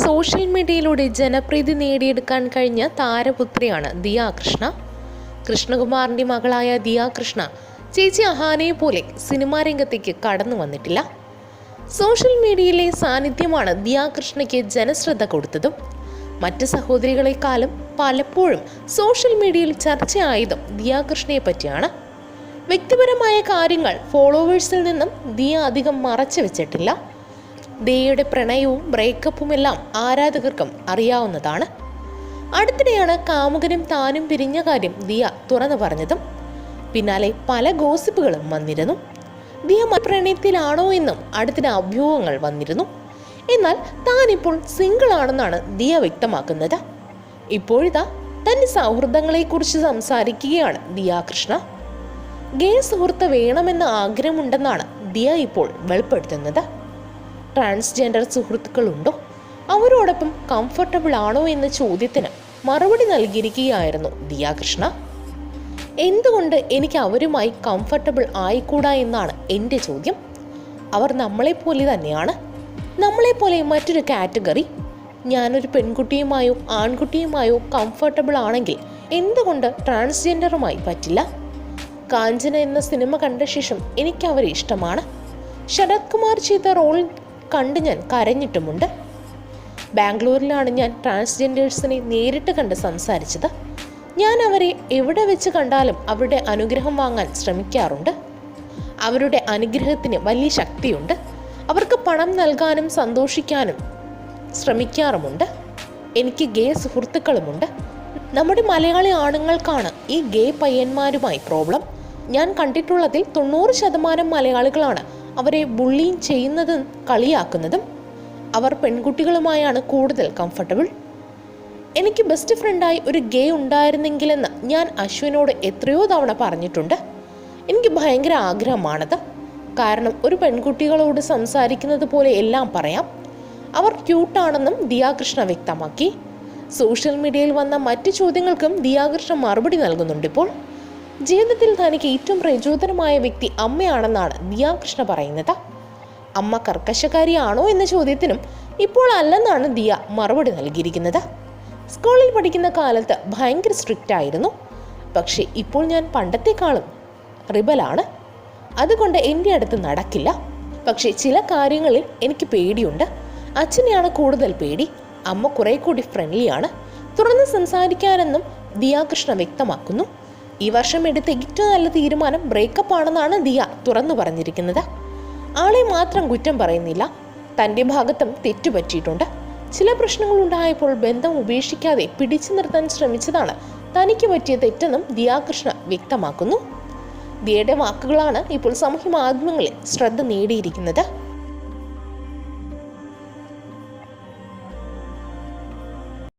Social മീഡിയയിലൂടെ ജനപ്രീതി നേടിയെടുക്കാൻ കഴിഞ്ഞ താരപുത്രിയാണ് ദിയ കൃഷ്ണ. കൃഷ്ണകുമാറിന്റെ മകളായ ദിയ കൃഷ്ണ ചേച്ചി അഹാനയെ പോലെ സിനിമാ രംഗത്തേക്ക് കടന്നു വന്നിട്ടില്ല. സോഷ്യൽ മീഡിയയിലെ സാന്നിധ്യമാണ് ദിയ കൃഷ്ണയ്ക്ക് ജനശ്രദ്ധ കൊടുത്തതും. മറ്റ് സഹോദരികളെക്കാളും പലപ്പോഴും സോഷ്യൽ മീഡിയയിൽ ചർച്ചയായതും ദിയ കൃഷ്ണയെ പറ്റിയാണ്. വ്യക്തിപരമായ കാര്യങ്ങൾ ഫോളോവേഴ്സിൽ നിന്നും ദിയ അധികം മറച്ചു വെച്ചിട്ടില്ല. ദിയയുടെ പ്രണയവും ബ്രേക്കപ്പും എല്ലാം ആരാധകർക്കും അറിയാവുന്നതാണ്. അടുത്തിടെയാണ് കാമുകനും താനും പിരിഞ്ഞ കാര്യം ദിയ തുറന്നു പറഞ്ഞതും. പിന്നാലെ പല ഗോസിപ്പുകളും വന്നിരുന്നു. ദിയ പ്രണയത്തിലാണോ എന്നും അടുത്തിടെ അഭ്യൂഹങ്ങൾ വന്നിരുന്നു. എന്നാൽ താനിപ്പോൾ സിംഗിൾ ആണെന്നാണ് ദിയ വ്യക്തമാക്കുന്നത്. ഇപ്പോഴിതാ തന്റെ സൗഹൃദങ്ങളെക്കുറിച്ച് സംസാരിക്കുകയാണ് ദിയ കൃഷ്ണ ഗേ സുഹൃത്ത് വേണമെന്ന ആഗ്രഹമുണ്ടെന്നാണ് ദിയ ഇപ്പോൾ വെളിപ്പെടുത്തുന്നത്. ട്രാൻസ്ജെൻഡർ സുഹൃത്തുക്കളുണ്ടോ? അവരോടൊപ്പം കംഫർട്ടബിൾ ആണോ എന്ന ചോദ്യത്തിന് മറുപടി നൽകിയിരിക്കുകയായിരുന്നു ദിയാകൃഷ്ണ. എന്തുകൊണ്ട് എനിക്ക് അവരുമായി കംഫർട്ടബിൾ ആയിക്കൂടാ എന്നാണ് എന്റെ ചോദ്യം. അവർ നമ്മളെപ്പോലെ തന്നെയാണ്. നമ്മളെപ്പോലെ മറ്റൊരു കാറ്റഗറി ഞാനൊരു പെൺകുട്ടിയുമായോ ആൺകുട്ടിയുമായോ കംഫർട്ടബിൾ ആണെങ്കിൽ എന്തുകൊണ്ട് ട്രാൻസ്ജെൻഡറുമായി പറ്റില്ല? കാഞ്ചന എന്ന സിനിമ കണ്ട ശേഷം എനിക്ക് അവരെ ഇഷ്ടമാണ്. ശരത് കുമാർ ചെയ്ത റോൾ കണ്ട് ഞാൻ കരഞ്ഞിട്ടുമുണ്ട്. ബാംഗ്ലൂരിലാണ് ഞാൻ ട്രാൻസ്ജെൻഡേഴ്സിനെ നേരിട്ട് കണ്ട് സംസാരിച്ചത്. ഞാൻ അവരെ എവിടെ വെച്ച് കണ്ടാലും അവരുടെ അനുഗ്രഹം വാങ്ങാൻ ശ്രമിക്കാറുണ്ട്. അവരുടെ അനുഗ്രഹത്തിന് വലിയ ശക്തിയുണ്ട്. അവർക്ക് പണം നൽകാനും സന്തോഷിക്കാനും ശ്രമിക്കാറുമുണ്ട്. എനിക്ക് ഗേ സുഹൃത്തുക്കളുമുണ്ട്. നമ്മുടെ മലയാളി ആണുങ്ങൾക്കാണ് ഈ ഗേ പയ്യന്മാരുമായി പ്രോബ്ലം. ഞാൻ കണ്ടിട്ടുള്ളതിൽ തൊണ്ണൂറ് ശതമാനം മലയാളികളാണ് അവരെ ബുള്ളിയും ചെയ്യുന്നതും കളിയാക്കുന്നതും അവർ പെൺകുട്ടികളുമായാണ് കൂടുതൽ കംഫർട്ടബിൾ എനിക്ക് ബെസ്റ്റ് ഫ്രണ്ടായി ഒരു ഗേ ഉണ്ടായിരുന്നെങ്കിലെന്ന് ഞാൻ അശ്വിനോട് എത്രയോ തവണ പറഞ്ഞിട്ടുണ്ട്. എനിക്ക് ഭയങ്കര ആഗ്രഹമാണത്. കാരണം ഒരു പെൺകുട്ടികളോട് സംസാരിക്കുന്നത് പോലെ എല്ലാം പറയാം. അവർ ക്യൂട്ടാണെന്നും ദിയാകൃഷ്ണ വ്യക്തമാക്കി. സോഷ്യൽ മീഡിയയിൽ വന്ന മറ്റു ചോദ്യങ്ങൾക്കും ദിയാകൃഷ്ണ മറുപടി നൽകുന്നുണ്ട് ഇപ്പോൾ. ജീവിതത്തിൽ തനിക്ക് ഏറ്റവും പ്രചോദനമായ വ്യക്തി അമ്മയാണെന്നാണ് ദിയാകൃഷ്ണ പറയുന്നത്. അമ്മ കർക്കശക്കാരിയാണോ എന്ന ചോദ്യത്തിനും ഇപ്പോൾ അല്ലെന്നാണ് ദിയ മറുപടി നൽകിയിരിക്കുന്നത്. സ്കൂളിൽ പഠിക്കുന്ന കാലത്ത് ഭയങ്കര സ്ട്രിക്റ്റ് ആയിരുന്നു. പക്ഷേ ഇപ്പോൾ ഞാൻ പണ്ടത്തെക്കാളും റിബലാണ് അതുകൊണ്ട് എന്റെ അടുത്ത് നടക്കില്ല. പക്ഷേ ചില കാര്യങ്ങളിൽ എനിക്ക് പേടിയുണ്ട്. അച്ഛനെയാണ് കൂടുതൽ പേടി. അമ്മ കുറെ കൂടി ഫ്രണ്ട്ലിയാണ് തുറന്ന് സംസാരിക്കാനെന്നും ദിയാകൃഷ്ണ വ്യക്തമാക്കുന്നു. ഈ വർഷം എടുത്ത ഏറ്റവും നല്ല തീരുമാനം ബ്രേക്കപ്പ് ആണെന്നാണ് ദിയ തുറന്നു പറഞ്ഞിരിക്കുന്നത്. ആളെ മാത്രം കുറ്റം പറയുന്നില്ല. തന്റെ ഭാഗത്തും തെറ്റുപറ്റിയിട്ടുണ്ട്. ചില പ്രശ്നങ്ങൾ ഉണ്ടായപ്പോൾ ബന്ധം ഉപേക്ഷിക്കാതെ പിടിച്ചു നിർത്താൻ ശ്രമിച്ചതാണ് തനിക്ക് പറ്റിയ തെറ്റെന്നും ദിയാകൃഷ്ണ വ്യക്തമാക്കുന്നു. ദിയയുടെ വാക്കുകളാണ് ഇപ്പോൾ സാമൂഹ്യ മാധ്യമങ്ങളിൽ ശ്രദ്ധ നേടിയിരിക്കുന്നത്.